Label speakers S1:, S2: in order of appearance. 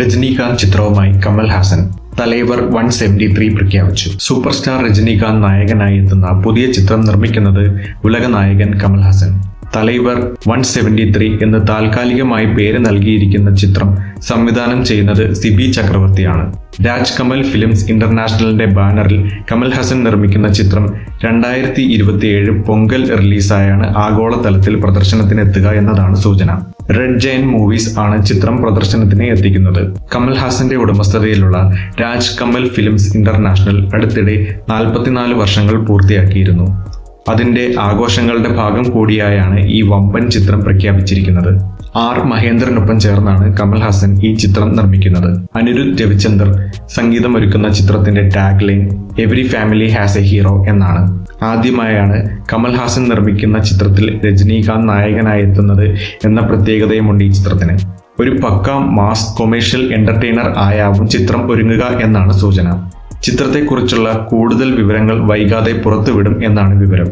S1: Rajinikanth ചിത്രവുമായി Kamal Haasan Thalaivar one seventy three പ്രഖ്യാപിച്ചു. Super star Rajinikanth നായകനായി എത്തുന്ന പുതിയ ചിത്രം നിർമ്മിക്കുന്നത് ഉലക നായകൻ Kamal Haasan Thalaivar one seventy three എന്ന് താൽക്കാലികമായി പേര് നൽകിയിരിക്കുന്ന ചിത്രം സംവിധാനം ചെയ്യുന്നത് സിബി ചക്രവർത്തിയാണ്. രാജ് കമൽ ഫിലിംസ് ഇന്റർനാഷണലിന്റെ ബാനറിൽ കമൽ ഹസൻ നിർമ്മിക്കുന്ന ചിത്രം രണ്ടായിരത്തി ഇരുപത്തിയേഴ് പൊങ്കൽ റിലീസായാണ് ആഗോളതലത്തിൽ പ്രദർശനത്തിനെത്തുക എന്നതാണ് സൂചന. റെഡ് ജയൻ മൂവീസ് ആണ് ചിത്രം പ്രദർശനത്തിന് എത്തിക്കുന്നത്. കമൽ ഹാസന്റെ ഉടമസ്ഥതയിലുള്ള രാജ് കമൽ ഫിലിംസ് ഇന്റർനാഷണൽ അടുത്തിടെ നാൽപ്പത്തിനാല് വർഷങ്ങൾ പൂർത്തിയാക്കിയിരുന്നു. അതിന്റെ ആഘോഷങ്ങളുടെ ഭാഗം കൂടിയായാണ് ഈ വമ്പൻ ചിത്രം പ്രഖ്യാപിച്ചിരിക്കുന്നത്. ആർ. മഹേന്ദ്രനൊപ്പം ചേർന്നാണ് കമൽഹാസൻ ഈ ചിത്രം നിർമ്മിക്കുന്നത്. അനിരുദ്ധ് രവിചന്ദർ സംഗീതമൊരുക്കുന്ന ചിത്രത്തിന്റെ tag line every family has a hero എന്നാണ്. ആദ്യമായാണ് കമൽഹാസൻ നിർമ്മിക്കുന്ന ചിത്രത്തിൽ രജനീകാന്ത് നായകനായി എത്തുന്നത് എന്ന പ്രത്യേകതയുമുണ്ട് ഈ ചിത്രത്തിന്. ഒരു പക്ക മാസ് കൊമേഴ്ഷ്യൽ എന്റർടൈനർ ആയാവും ചിത്രം ഒരുങ്ങുക എന്നാണ് സൂചന. ചിത്രത്തെക്കുറിച്ചുള്ള കൂടുതൽ വിവരങ്ങൾ വൈകാതെ പുറത്തുവിടും എന്നാണ് വിവരം.